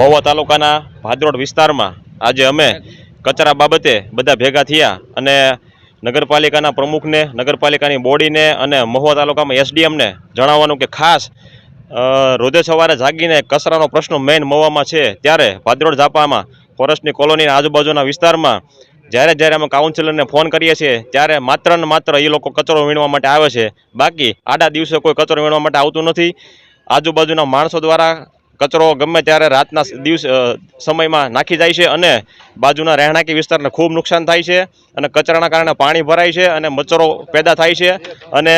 મહુવા તાલુકાના ભાદરોડ વિસ્તારમાં આજે અમે કચરા બાબતે બધા ભેગા થયા અને નગરપાલિકાના પ્રમુખને, નગરપાલિકાની બોડીને અને મહુવા તાલુકામાં એસડીએમને જણાવવાનું કે ખાસ રોજે સવારે જાગીને કચરાનો પ્રશ્ન મેઇન મહુવામાં છે. ત્યારે ભાદરોડ ઝાપામાં, ફોરેસ્ટની કોલોનીના આજુબાજુના વિસ્તારમાં જ્યારે જ્યારે અમે કાઉન્સિલરને ફોન કરીએ છીએ, ત્યારે માત્ર ને માત્ર એ લોકો કચરો વીણવા માટે આવે છે. બાકી આડા દિવસે કોઈ કચરો વીણવા માટે આવતું નથી. આજુબાજુના માણસો દ્વારા કચરો ગમે ત્યારે રાતના દિવસ સમયમાં નાખી જાય છે અને બાજુના રહેણાંકી વિસ્તારને ખૂબ નુકસાન થાય છે અને કચરાના કારણે પાણી ભરાય છે અને મચ્છરો પેદા થાય છે અને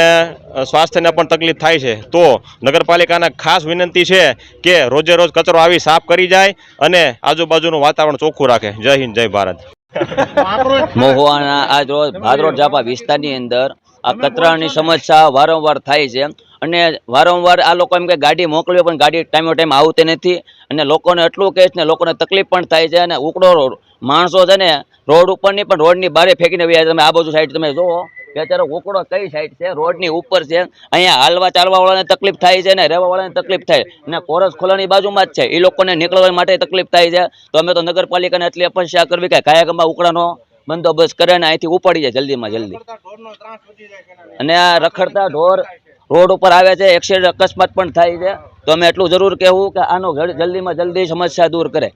સ્વાસ્થ્યને પણ તકલીફ થાય છે. તો નગરપાલિકાને ખાસ વિનંતી છે કે રોજે રોજ કચરો આવી સાફ કરી જાય અને આજુબાજુનું વાતાવરણ ચોખ્ખું રાખે. જય હિન્દ, જય ભારત. મહુવાના આજ રોજ ભાદરોડ જાપા વિસ્તારની અંદર આ કચરાની સમસ્યા વારંવાર થાય છે. અને વારંવાર આ લોકો એમ કે ગાડી મોકલવી, પણ ગાડી ટાઈમે ટાઈમ આવતી નથી. અને લોકોને એટલું કહે છે ને, લોકોને તકલીફ પણ થાય છે. અને ઉકડો માણસો છે ને, રોડ ઉપરની પણ રોડની બારે ફેંકીને વ્યા તમે આ બાજુ સાઈડ તમે જુઓ. અત્યારે ઉકડો કઈ સાઈડ છે? રોડની ઉપર છે. અહીંયા હાલવા ચાલવા વાળાને તકલીફ થાય છે ને, રહેવાવાળાને તકલીફ થાય. અને કોરસ ખોલાની બાજુમાં જ છે. એ લોકોને નીકળવા માટે તકલીફ થાય છે. તો અમે તો નગરપાલિકાને એટલી અપેક્ષા કરવી કે કાયાગમાં ઉકળાનો બંદોબસ્ત કરે ને, અહીંથી ઉપાડી જાય જલ્દીમાં જલ્દી. અને આ રખડતા ઢોર રોડ ઉપર આવે છે એક્સિડન્ટ અકસ્માત પણ થાય છે. તો અમે એટલું જરૂર કહેવું કે આનો જલ્દીમાં જલ્દી સમસ્યા દૂર કરે.